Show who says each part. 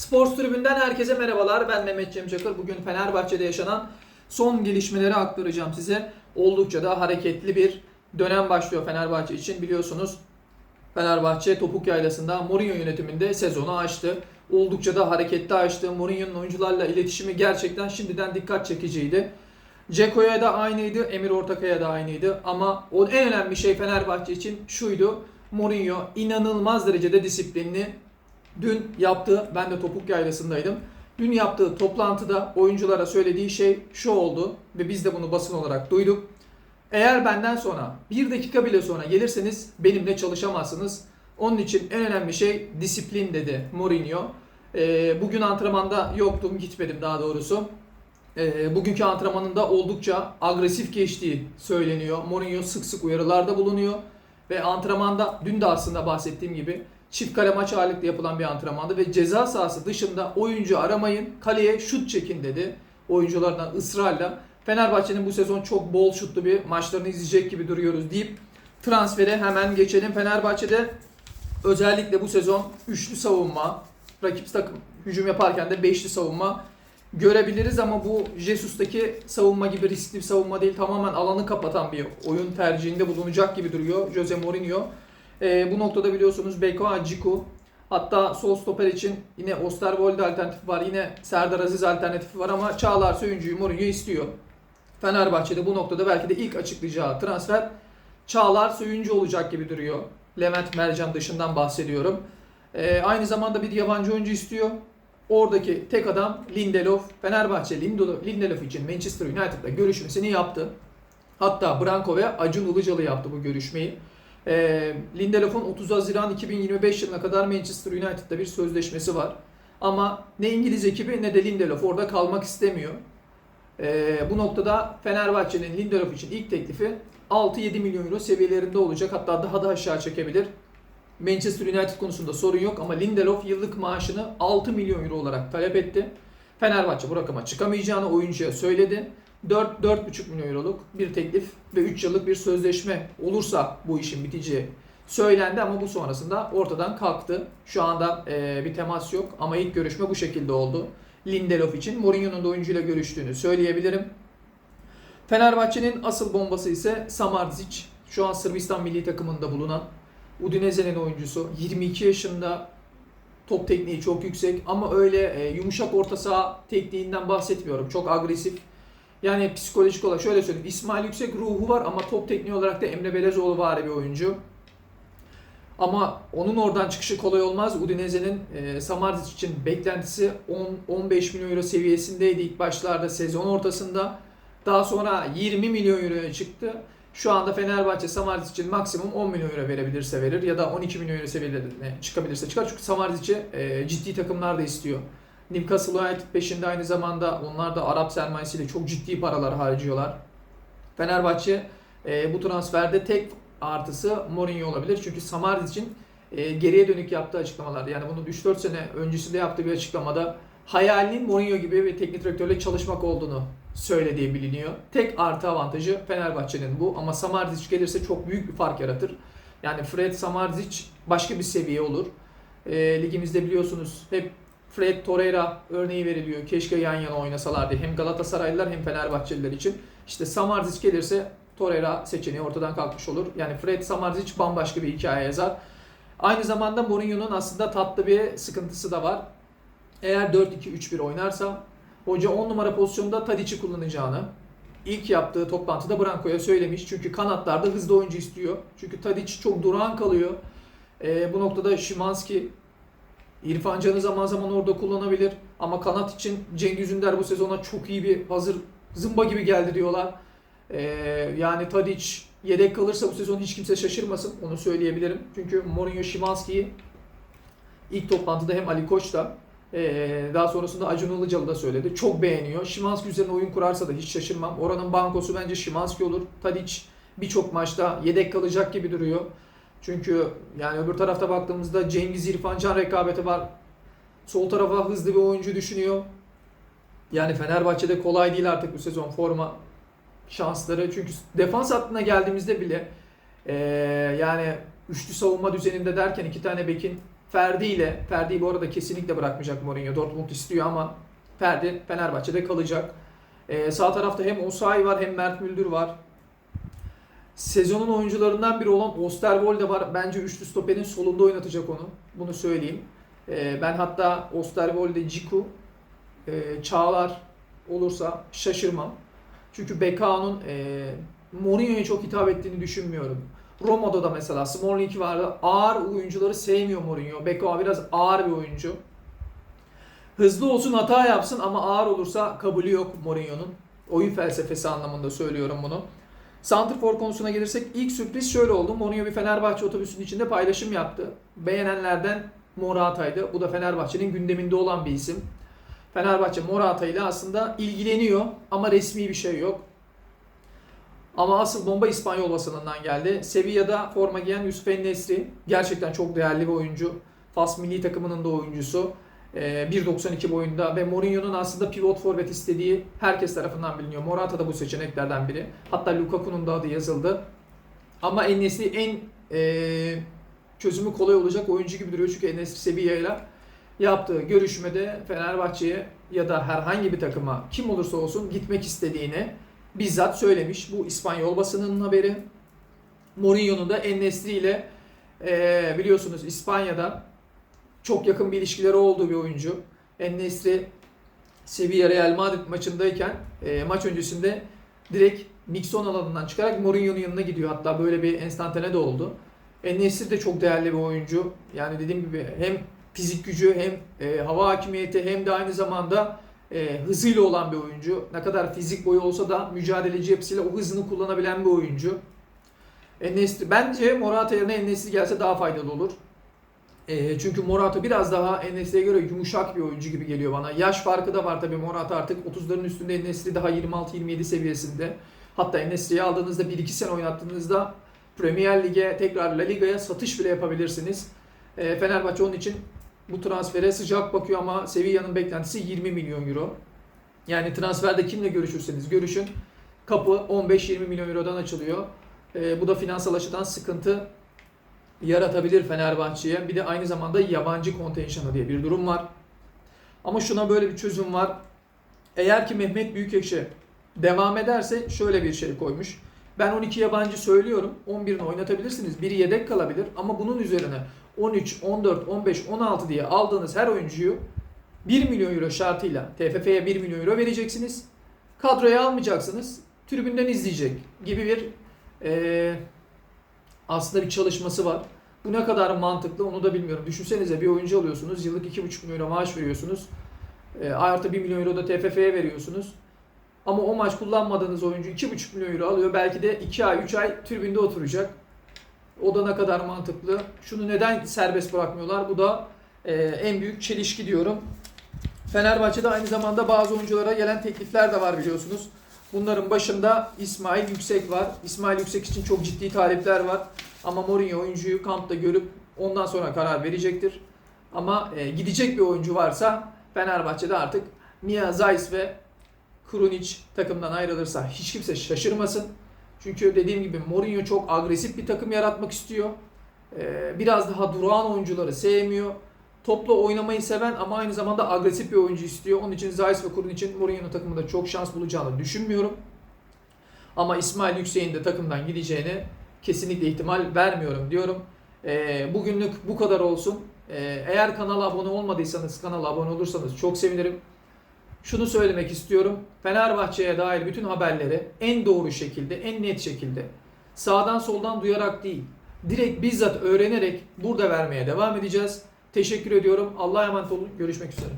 Speaker 1: Sports Tribünden herkese merhabalar. Ben Mehmet Cem Çakır. Bugün Fenerbahçe'de yaşanan son gelişmeleri aktaracağım size. Oldukça da hareketli bir dönem başlıyor Fenerbahçe için. Biliyorsunuz Fenerbahçe topuk yaylasında Mourinho yönetiminde sezonu açtı. Oldukça da hareketli açtı. Mourinho'nun oyuncularla iletişimi gerçekten şimdiden dikkat çekiciydi. Ceko'ya da aynıydı, Emir Ortakaya da aynıydı. Ama o en önemli şey Fenerbahçe için şuydu. Mourinho inanılmaz derecede disiplinli. Dün yaptığı, ben de topuk yaylasındaydım. Dün yaptığı toplantıda oyunculara söylediği şey şu oldu ve biz de bunu basın olarak duyduk. Eğer benden sonra bir dakika bile sonra gelirseniz benimle çalışamazsınız. Onun için en önemli şey disiplin dedi Mourinho. Ee, bugün antrenmanda yoktum, gitmedim daha doğrusu. Ee, bugünkü antrenmanında oldukça agresif geçtiği söyleniyor. Mourinho sık sık uyarılarda bulunuyor. Ve antrenmanda dün de aslında bahsettiğim gibi çift kale maç ağırlıklı yapılan bir antrenmandı ve ceza sahası dışında oyuncu aramayın, kaleye şut çekin dedi oyuncularına ısrarla. Fenerbahçe'nin bu sezon çok bol şutlu bir maçlarını izleyecek gibi duruyoruz deyip transfere hemen geçelim. Fenerbahçe'de özellikle bu sezon üçlü savunma, rakip takım hücum yaparken de beşli savunma görebiliriz ama bu Jesus'taki savunma gibi riskli bir savunma değil. Tamamen alanı kapatan bir oyun tercihinde bulunacak gibi duruyor Jose Mourinho. Ee, bu noktada biliyorsunuz Beko Aciku hatta sol stoper için yine Osterwolde alternatifi var. Yine Serdar Aziz alternatifi var ama Çağlar Söyüncü'yü Mourinho istiyor. Fenerbahçe'de bu noktada belki de ilk açıklayacağı transfer Çağlar Söyüncü olacak gibi duruyor. Levent Mercan dışından bahsediyorum. Ee, aynı zamanda bir yabancı oyuncu istiyor. Oradaki tek adam Lindelof. Fenerbahçe Lindelof, Lindelof için Manchester United'la görüşmesini yaptı. Hatta Branko ve Acun Ilıcalı yaptı bu görüşmeyi. Ee, Lindelof'un 30 Haziran 2025 yılına kadar Manchester United'da bir sözleşmesi var. Ama ne İngiliz ekibi ne de Lindelof orada kalmak istemiyor. Ee, bu noktada Fenerbahçe'nin Lindelof için ilk teklifi 6-7 milyon euro seviyelerinde olacak. Hatta daha da aşağı çekebilir. Manchester United konusunda sorun yok ama Lindelof yıllık maaşını 6 milyon euro olarak talep etti. Fenerbahçe bu rakama çıkamayacağını oyuncuya söyledi. 4 4,5 milyon euroluk bir teklif ve 3 yıllık bir sözleşme olursa bu işin biteceği söylendi ama bu sonrasında ortadan kalktı. Şu anda e, bir temas yok ama ilk görüşme bu şekilde oldu. Lindelof için Mourinho'nun da oyuncuyla görüştüğünü söyleyebilirim. Fenerbahçe'nin asıl bombası ise Samardzic. Şu an Sırbistan milli takımında bulunan Udinese'nin oyuncusu. 22 yaşında top tekniği çok yüksek ama öyle e, yumuşak orta saha tekniğinden bahsetmiyorum. Çok agresif. Yani psikolojik olarak şöyle söyleyeyim. İsmail Yüksek ruhu var ama top tekniği olarak da Emre Belezoğlu var bir oyuncu. Ama onun oradan çıkışı kolay olmaz. Udinese'nin e, Samardzic için beklentisi 10-15 milyon euro seviyesindeydi ilk başlarda sezon ortasında. Daha sonra 20 milyon euroya çıktı. Şu anda Fenerbahçe Samardzic için maksimum 10 milyon euro verebilirse verir ya da 12 milyon euro seviyelerine çıkabilirse çıkar. Çünkü Samardic'i e, ciddi takımlar da istiyor. Newcastle United peşinde aynı zamanda onlar da Arap sermayesiyle çok ciddi paralar harcıyorlar. Fenerbahçe e, bu transferde tek artısı Mourinho olabilir. Çünkü Samardic'in e, geriye dönük yaptığı açıklamalar yani bunu 3-4 sene öncesinde yaptığı bir açıklamada hayalinin Mourinho gibi bir teknik direktörle çalışmak olduğunu söylediği biliniyor. Tek artı avantajı Fenerbahçe'nin bu ama Samardzic gelirse çok büyük bir fark yaratır. Yani Fred Samardzic başka bir seviye olur. E, ligimizde biliyorsunuz hep Fred Torreira örneği veriliyor. Keşke yan yana oynasalardı. Hem Galatasaraylılar hem Fenerbahçeliler için. İşte Samardzic gelirse Torreira seçeneği ortadan kalkmış olur. Yani Fred Samardzic bambaşka bir hikaye yazar. Aynı zamanda Mourinho'nun aslında tatlı bir sıkıntısı da var. Eğer 4-2-3-1 oynarsa hoca 10 numara pozisyonda Tadic'i kullanacağını ilk yaptığı toplantıda Branko'ya söylemiş. Çünkü kanatlarda hızlı oyuncu istiyor. Çünkü Tadic çok durağan kalıyor. Ee, bu noktada Şimanski İrfan Can'ı zaman zaman orada kullanabilir. Ama kanat için Cengiz Ünder bu sezona çok iyi bir hazır zımba gibi geldi diyorlar. Ee, yani Tadic yedek kalırsa bu sezon hiç kimse şaşırmasın. Onu söyleyebilirim. Çünkü Mourinho Şimanski'yi ilk toplantıda hem Ali Koç da ee, daha sonrasında Acun Ilıcalı da söyledi. Çok beğeniyor. Şimanski üzerine oyun kurarsa da hiç şaşırmam. Oranın bankosu bence Şimanski olur. Tadic birçok maçta yedek kalacak gibi duruyor. Çünkü yani öbür tarafta baktığımızda Cengiz İrfan Can rekabeti var. Sol tarafa hızlı bir oyuncu düşünüyor. Yani Fenerbahçe'de kolay değil artık bu sezon forma şansları. Çünkü defans hattına geldiğimizde bile ee, yani üçlü savunma düzeninde derken iki tane bekin Ferdi ile, Ferdi'yi bu arada kesinlikle bırakmayacak Mourinho. Dortmund istiyor ama Ferdi Fenerbahçe'de kalacak. Ee, sağ tarafta hem Osayi var hem Mert Müldür var. Sezonun oyuncularından biri olan Osterwolde var. Bence üçlü stoperin solunda oynatacak onu. Bunu söyleyeyim. Ee, ben hatta Osterwolde, Ciku, e, Çağlar olursa şaşırmam. Çünkü Bekao'nun e, Mourinho'ya çok hitap ettiğini düşünmüyorum. Roma'da da mesela Smalling vardı. Ağır oyuncuları sevmiyor Mourinho. Bekao biraz ağır bir oyuncu. Hızlı olsun hata yapsın ama ağır olursa kabulü yok Mourinho'nun. Oyun felsefesi anlamında söylüyorum bunu. Santrfor konusuna gelirsek ilk sürpriz şöyle oldu. Mourinho bir Fenerbahçe otobüsünün içinde paylaşım yaptı. Beğenenlerden Morata'ydı. Bu da Fenerbahçe'nin gündeminde olan bir isim. Fenerbahçe Morata ile aslında ilgileniyor ama resmi bir şey yok. Ama asıl bomba İspanyol basınından geldi. Sevilla'da forma giyen Yusuf Nesri gerçekten çok değerli bir oyuncu. Fas milli takımının da oyuncusu. Ee, 1.92 boyunda ve Mourinho'nun aslında pivot forvet istediği herkes tarafından biliniyor. Morata da bu seçeneklerden biri. Hatta Lukaku'nun da adı yazıldı. Ama Enes'i en e, çözümü kolay olacak oyuncu gibi duruyor. Çünkü Enes Sevilla ile yaptığı görüşmede Fenerbahçe'ye ya da herhangi bir takıma kim olursa olsun gitmek istediğini bizzat söylemiş. Bu İspanyol basınının haberi. Mourinho'nun da En-Nesyri ile e, biliyorsunuz İspanya'da çok yakın bir ilişkileri olduğu bir oyuncu. En-Nesyri Sevilla Real Madrid maçındayken e, maç öncesinde direkt Nixon alanından çıkarak Mourinho'nun yanına gidiyor. Hatta böyle bir enstantane de oldu. En-Nesyri de çok değerli bir oyuncu. Yani dediğim gibi hem fizik gücü hem e, hava hakimiyeti hem de aynı zamanda e, hızıyla olan bir oyuncu. Ne kadar fizik boyu olsa da mücadeleci yapısıyla o hızını kullanabilen bir oyuncu. Enesri, bence Morata yerine Enesri gelse daha faydalı olur. E, çünkü Morata biraz daha Enesri'ye göre yumuşak bir oyuncu gibi geliyor bana. Yaş farkı da var tabii Morata artık 30'ların üstünde Enesri daha 26-27 seviyesinde. Hatta Enesri'yi aldığınızda 1-2 sene oynattığınızda Premier Lig'e tekrar La Liga'ya satış bile yapabilirsiniz. E, Fenerbahçe onun için bu transfere sıcak bakıyor ama Sevilla'nın beklentisi 20 milyon euro. Yani transferde kimle görüşürseniz görüşün kapı 15-20 milyon eurodan açılıyor. E, bu da finansal açıdan sıkıntı yaratabilir Fenerbahçe'ye. Bir de aynı zamanda yabancı kontenjanı diye bir durum var. Ama şuna böyle bir çözüm var. Eğer ki Mehmet Büyükekşi devam ederse şöyle bir şey koymuş. Ben 12 yabancı söylüyorum. 11'ini oynatabilirsiniz. Biri yedek kalabilir ama bunun üzerine 13, 14, 15, 16 diye aldığınız her oyuncuyu 1 milyon euro şartıyla TFF'ye 1 milyon euro vereceksiniz. Kadroya almayacaksınız. Tribünden izleyecek gibi bir e, aslında bir çalışması var. Bu ne kadar mantıklı onu da bilmiyorum. Düşünsenize bir oyuncu alıyorsunuz. Yıllık 2,5 milyon euro maaş veriyorsunuz. E, artı 1 milyon euro da TFF'ye veriyorsunuz. Ama o maç kullanmadığınız oyuncu 2,5 milyon euro alıyor. Belki de 2 ay 3 ay tribünde oturacak. O da ne kadar mantıklı. Şunu neden serbest bırakmıyorlar? Bu da e, en büyük çelişki diyorum. Fenerbahçe'de aynı zamanda bazı oyunculara gelen teklifler de var biliyorsunuz. Bunların başında İsmail Yüksek var. İsmail Yüksek için çok ciddi talipler var. Ama Mourinho oyuncuyu kampta görüp ondan sonra karar verecektir. Ama e, gidecek bir oyuncu varsa Fenerbahçe'de artık Mia Zeiss ve Krunic takımdan ayrılırsa hiç kimse şaşırmasın. Çünkü dediğim gibi Mourinho çok agresif bir takım yaratmak istiyor. Ee, biraz daha durağan oyuncuları sevmiyor. Topla oynamayı seven ama aynı zamanda agresif bir oyuncu istiyor. Onun için Zayis ve Kurun için Mourinho'nun takımında çok şans bulacağını düşünmüyorum. Ama İsmail Yüksek'in de takımdan gideceğini kesinlikle ihtimal vermiyorum diyorum. Ee, bugünlük bu kadar olsun. Ee, eğer kanala abone olmadıysanız kanala abone olursanız çok sevinirim şunu söylemek istiyorum. Fenerbahçe'ye dair bütün haberleri en doğru şekilde, en net şekilde sağdan soldan duyarak değil, direkt bizzat öğrenerek burada vermeye devam edeceğiz. Teşekkür ediyorum. Allah'a emanet olun. Görüşmek üzere.